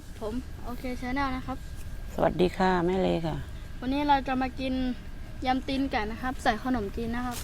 ครับผมโอเคชาแนลนะครับ สวัสดีค่ะแม่เลค่ะ วันนี้เราจะมากินยำตีนไก่นะครับ ใส่ขนมจีนนะครับ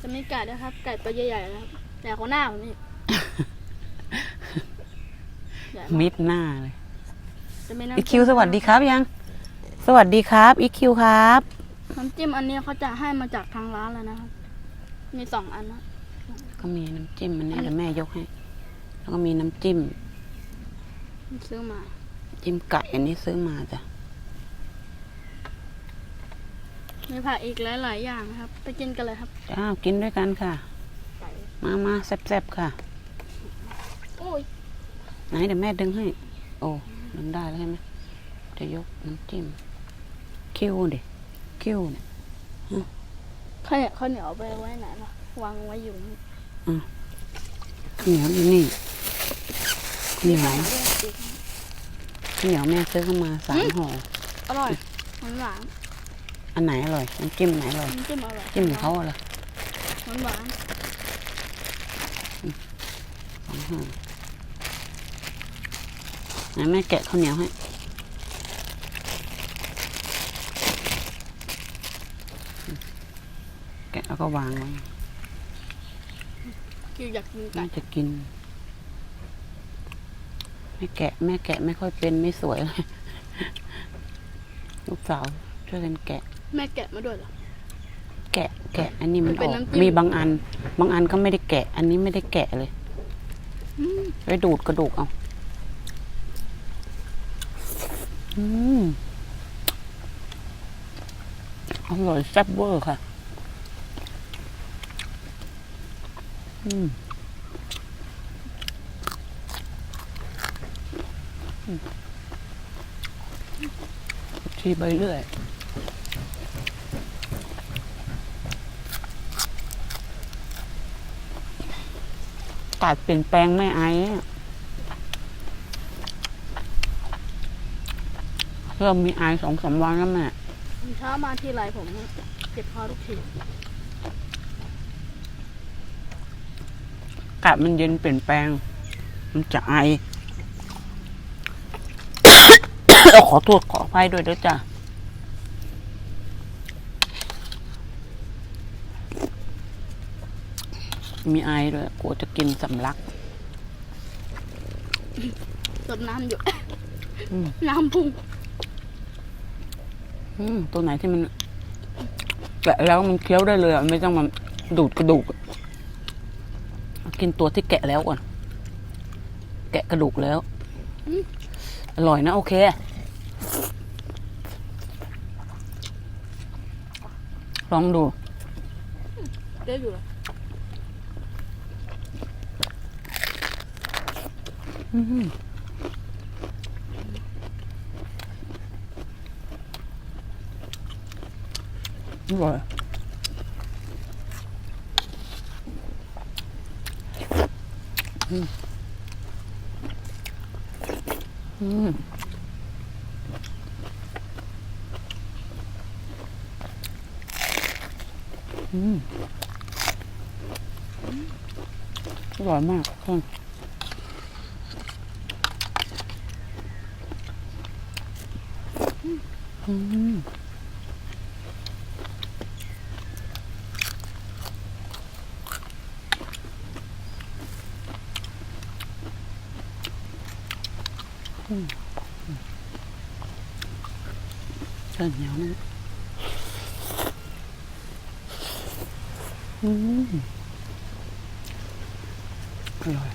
จะมีไก่นะครับ ไก่ตัวใหญ่ๆนะครับใหญ่กว่าหน้าผมอีกใหญ่มากมิดหน้าเลยจะมีน้ำอีคิวสวัสดีครับยัง สวัสดีครับอีคิวครับ น้ำจิ้มอันนี้เขาจะให้มาจากทางร้านเลยนะครับ มีสองอันนะ ก็มีน้ำจิ้มมันนี้เดี๋ยวแม่ยกให้ แล้วก็มีน้ำจิ้ม ซื้อมา จิ้มไก่อันนี้ซื้อมาจ้ะมีผักอีกหลายๆอย่างนะครับ ไปกินกันเลยครับจ้ากินด้วยกันค่ะไก่มามาแซ่บๆค่ะ โอ้ยไหนเดี๋ยวแม่ดึงให้ โอ้ดึงได้แล้วใช่ไหมจะยกน้ำจิ้มคิวดิคิวเนี่ยข้าวเหนียวข้าวเหนียวเอาไปไว้ไหนล่ะวางไว้อยู่นี่ข้าวเหนียวอยู่นี่ข้าวเหนียว เหนียวแม่ซื้อเข้ามาสามห่ออร่อยหวานอันไหนอร่อยน้ำจิ้มไหนอร่อยๆน้ำจิ้มอร่อยจิ้มของเขาเหรอหวานหวานสองห่อไหนแม่แกะข้าวเหนียวให้แกะแล้วก็วางไว้ๆคืออยากกินไก่แม่จะกินแม่แกะแม่แกะไม่ค่อยเป็นไม่สวยเลยลูกสาวช่วยกันแกะ แม่แกะมาด้วยเหรอ แกะ แกะ อันนี้มันมันเป็อนอกน้ำจิ้ม มีบางอัน บางอันก็ไม่ได้แกะ อันนี้ไม่ได้แกะเลยอืมไปดูดกระดูกเอาอืมอร่อยแซ่บเวอร์ค่ะ อืม ชีไปเรื่อยกาดเปลี่ยนแปลงไม่ไอ้อะเริ่มมีไอสองสามวันแล้วแม่ผมเช้ามาทีไรผมเจ็บคอทุกทีอากาศมันเย็นเปลี่ยนแปลง มันจะไอ ขอโทษขออภัยด้วยเด้อจ้ะมีไอด้วยกลัวจะกินสำลักสดน้ำอยู่ อืมน้ำพุ่งอืมตัวไหนที่มันแกะแล้วมันเคี้ยวได้เลยอะไม่ต้องมาดูดกระดูกอะเอากินตัวที่แกะแล้วก่อน แกะกระดูกแล้ว อร่อยนะโอเค ลองดู ได้อยู่เหรออืมอร่อย อืมอืม อืมอร่อยมากค่ะอืมอืมเส้นเหนียวนะ อร่อย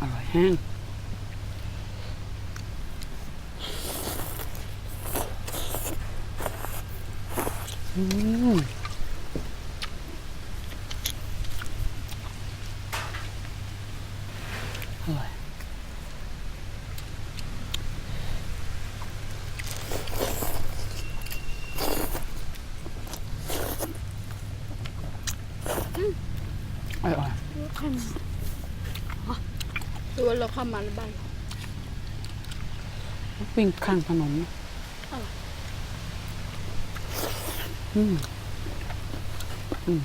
อร่อยแห้งอืมอร่อยอร่อย ข้ามดูว่า เราเข้ามาในบ้านเราวิ่งข้างถนนนะอร่อยอืมอืม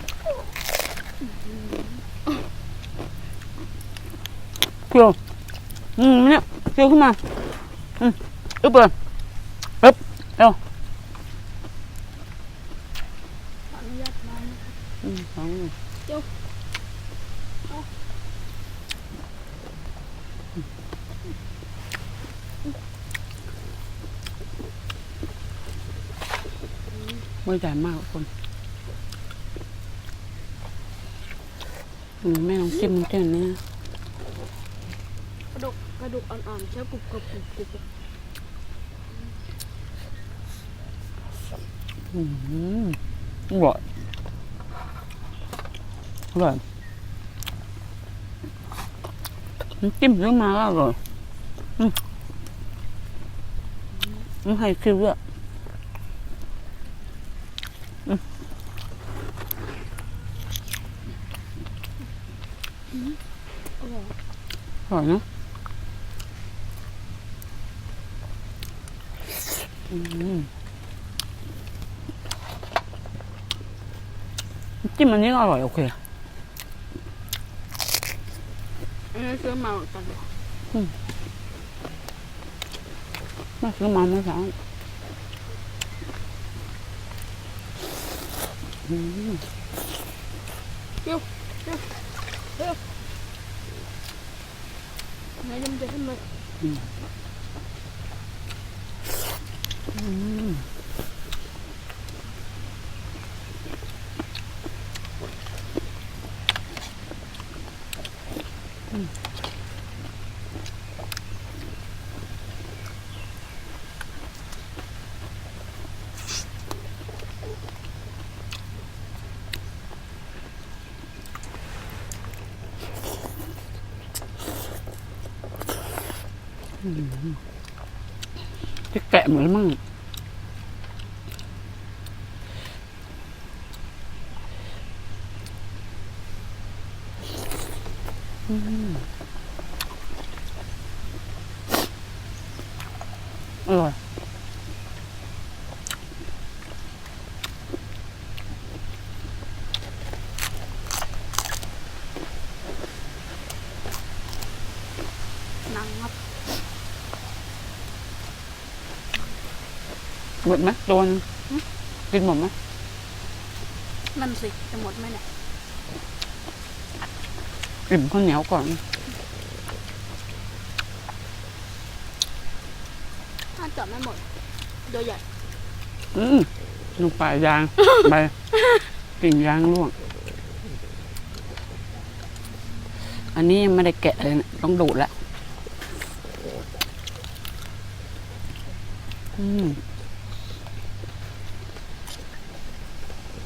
เคี่ยวอืมเนี่ยเคี่ยวขึ้นมาอืมอึ๊บเลยอึ๊บเร็ว ขออนุญาตน้องนะครับ อืมสอง เดี๋ยวเอา ไม่ใหญ่มากทุกคนอืมแม่ลองจิ้มน้ำจิ้มนี่นะกระดูกกระดูกอ่อนๆเคี้ยวกรุบกรุบกรุบกรุบอืมอร่อยอร่อยน้ำจิ้มซื้อมาก็อร่อยอืมอืมให้คิวด้วย อร่อย อร่อยนะอืมน้ำจิ้มอันนี้ก็อร่อยโอเคอันนี้ซื้อมาเหมือนกันแม่ซื้อมาเมื่อเช้าอืมไหนยังจะขึ้น ม จะแกะเหมือนมั่ง อร่อย หนังครับ หมดไหมโดนกินหมดไหมนั่นสิจะหมดไหมเนี่ยอิ่มข้าวเหนียวก่อนถ้าจับไม่หมดเดี๋ยวใหญ่อืมลงไปยาง ไปกิ่งยางร่วง อันนี้ยังไม่ได้แกะเลยนะต้องดูดละอืม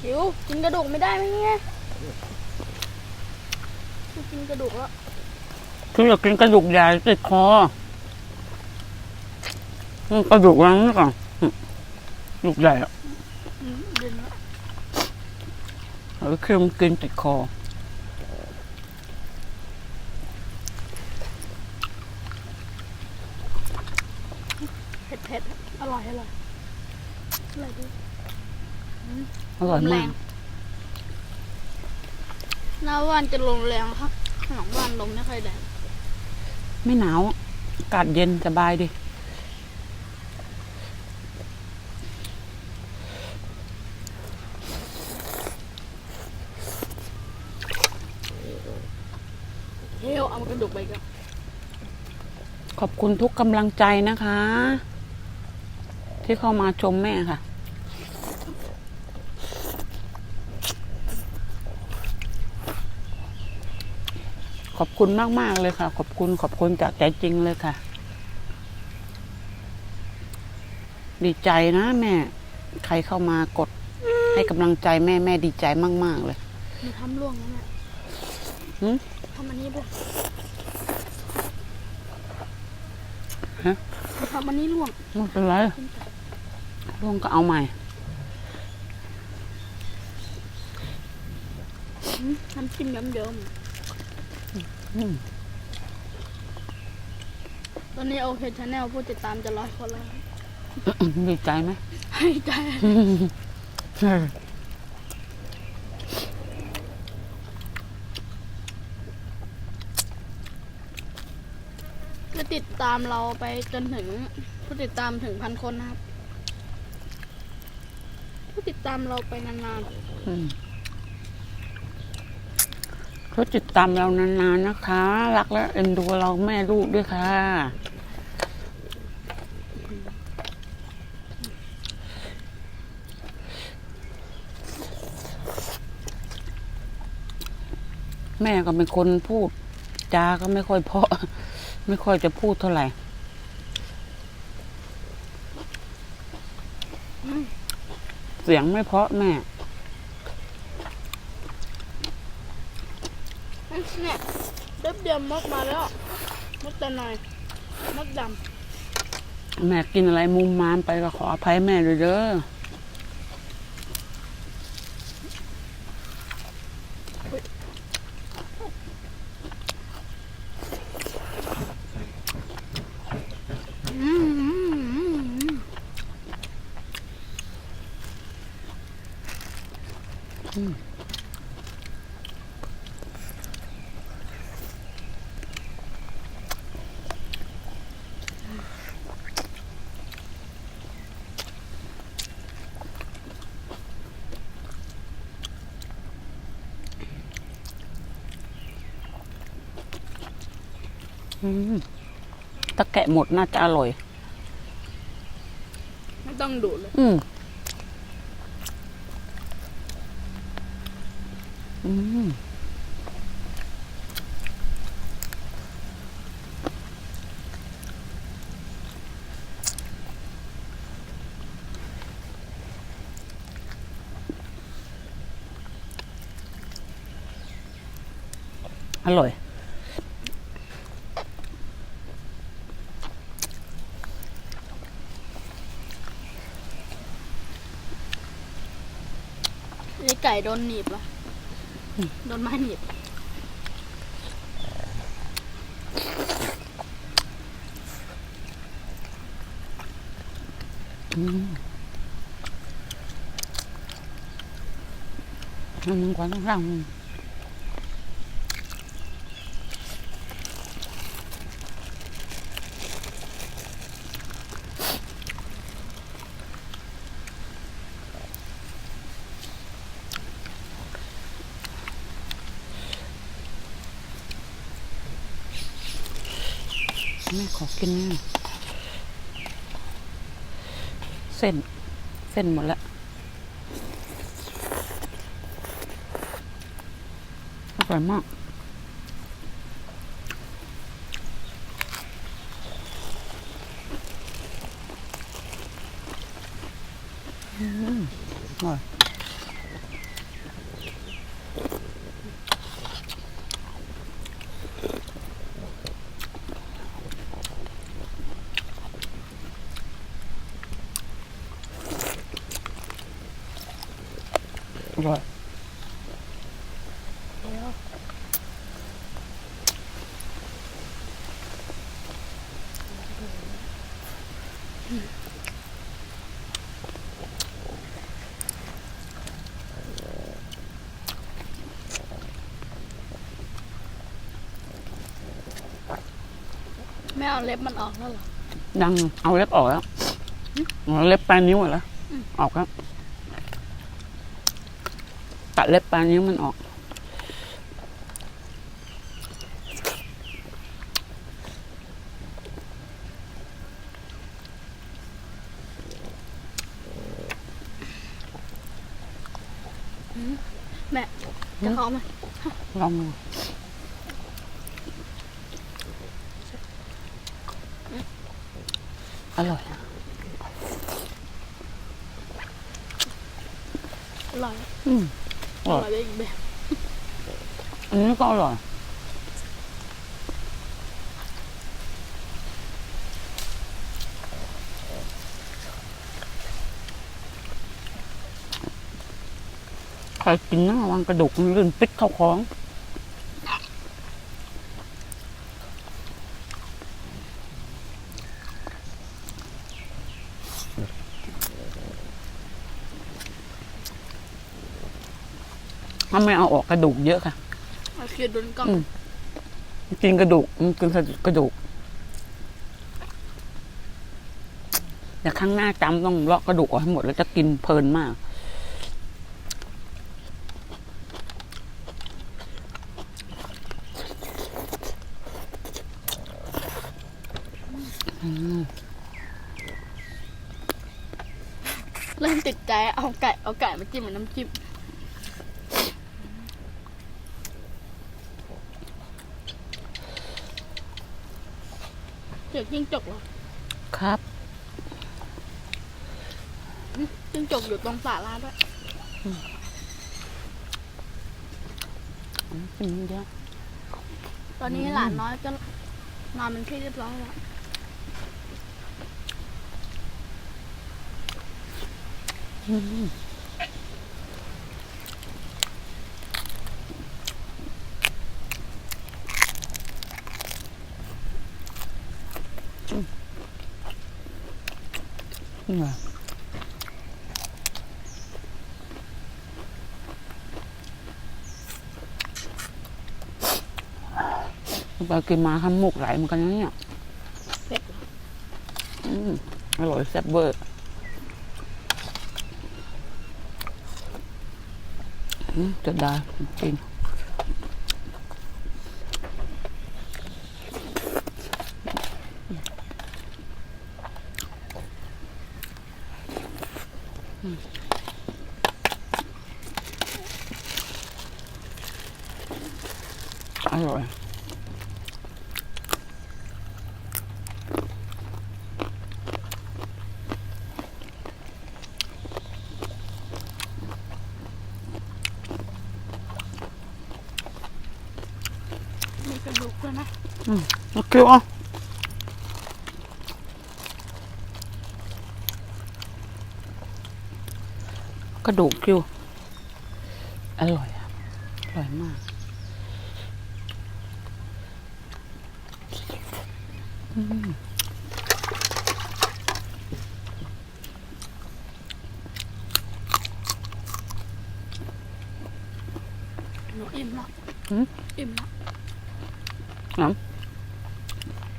หิวกินกระดูกไม่ได้ไหมเนี่ยกินกระดูกแล้วคืออยากกินกระดูกใหญ่ติดคออืมกระดูกวางนี่ก่อนอืมกระดูกใหญ่อะอืมเดินแล้วเออคือมันกินติดคอ เผ็ดเผ็ดๆอร่อยอร่อยอร่อยดี อ ร่อยลมแรมากงหน้าว่านจะลมแรงครับหลังว่านลมไม่ค่อยแรงไม่หนาวอะอากาศเย็นสบายดิเฮลเอากระดูกไปกันขอบคุณทุกกำลังใจนะคะ ที่เข้ามาชมแม่ค่ะ ขอบคุณมาก ๆ เลยค่ะ ขอบคุณขอบคุณจากใจจริงเลยค่ะ ดีใจนะแม่ ใครเข้ามากด ให้กำลังใจแม่แม่ดีใจมาก ๆ เลยมีทำร่วงนะแม่หืมทำอันนี้ร่วงฮะทำอันนี้ร่วงไม่เป็นไรร่วงก็เอาใหม่อืมน้ำจิ้มเดิมอืมๆ ตอนนี้โอเคชาแนลผู้ติดตามจะร้อยคนแล้วดีใจไหมให้ใจจะติดตามเราไปจนถึงผู้ติดตามถึงพันคนนะครับ ผู้ติดตามเราไปนานอื มเขาติดตามเรานานๆนะคะ รักและเอ็นดูเราแม่ลูกด้วยค่ะ แม่ก็เป็นคนพูดจาก็ไม่ค่อยเพาะ ไม่ค่อยจะพูดเท่าไหร่เสียงไม่เพาะแม่ ๆเนี่ย เดียวมดมาแล้วมดแต่หน่อยมดดแม่กินอะไรมุมมามไปก็ขออภัยแม่ด้วยเด้อำอืมอืมอืมอืม อืม ถ้าแกะหมดน่าจะอร่อย ไม่ต้องดูดเลย อืมอืมอร่อย ไอ้ไก่ โดนหนีบอะโดนไม้หนีบมันร่าง răng Mẹ khó kinh nha เส้น เส้นหมดแล้วอร่อยมากอืมอร่อย ไม่เอาเล็บมันออกแล้วเหรอ ยังเอาเล็บออกแล้วเอาเล็บปลายนิ้วออกแล้วออกแล้วตัดเล็บปลายนิ้วมันออก แม่จะเขาไหม ลองดูอร่อย อร่อยอืมออร่ร่ออยยได้อีกแบบอันนี้ก็อร่อยใครกินนะระวังกระดูกมันลื่นปิดเข้าท้อง ระดูกเยอะค่ะเคี้ยร์ดนกล้องกินกระดูกกินกระดูกแต่ข้างหน้าจำต้องเลาะกระดูกออกให้หมดแล้วจะกินเพลินมาก เริ่มติดใจเอาไก่เอาไก่มาจิ้มเหมือนน้ำจิ้ม เจอจิ้งจกเหรอครับอืมจิ้งจกอยู่ตรงศาลาด้วยกินเยอะตอนนี้หลานน้อยก็นอนเป็นที่เรียบร้อยแล้วนี่ไงไปกินมาทำมูกไหลเหมือนกันนะเนี่ยเผ็ดเหรออืมอร่อยแซ่บเวอร์อืมจะได้จริงอืมอร่อย มีกระดูก ด้วยนะอืมเอาเคี้ยวอะกระดูกคิ้วอร่อยอะอร่อยมากหนูอิ่มแล้วหืมอิ่มแล้วน้ำ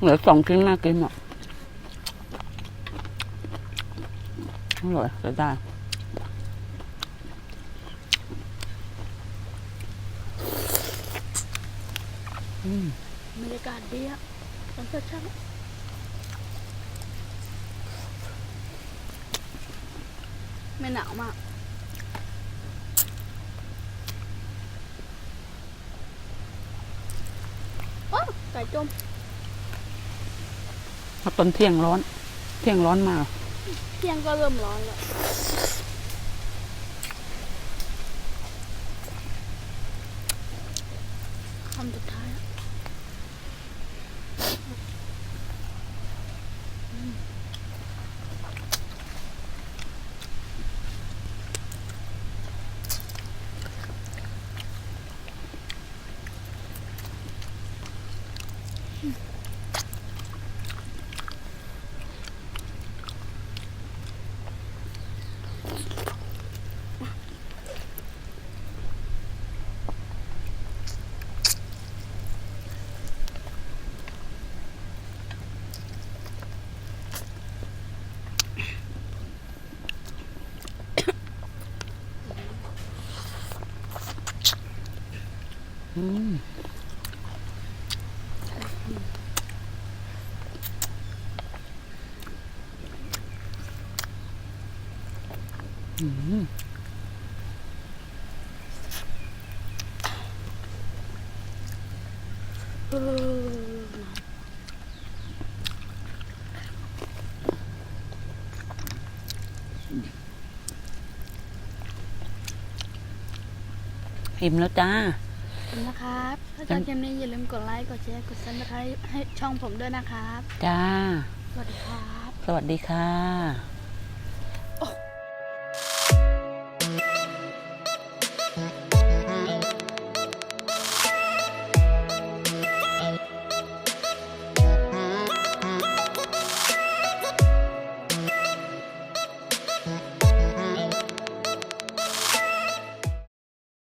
เหลือสองชิ้นน่ากินอะอร่อยจะได้บรรยากาศดีอะตอนเช้าไม่หนาวมากโอ้ไก่จม พราตอนเที่ยงร้อน เที่ยงร้อนมากเที่ยงก็เริ่มร้อนแล้วคำสุดท้ายอะอืมอืม เออ อิ่มแล้วจ้าขอบคุณนะครับ ถ้าชอบคลิปนี้อย่าลืมกดไลค์ กดแชร์ กดซับสไครต์ให้ช่องผมด้วยนะครับ จ้า สวัสดีครับ สวัสดีค่ะ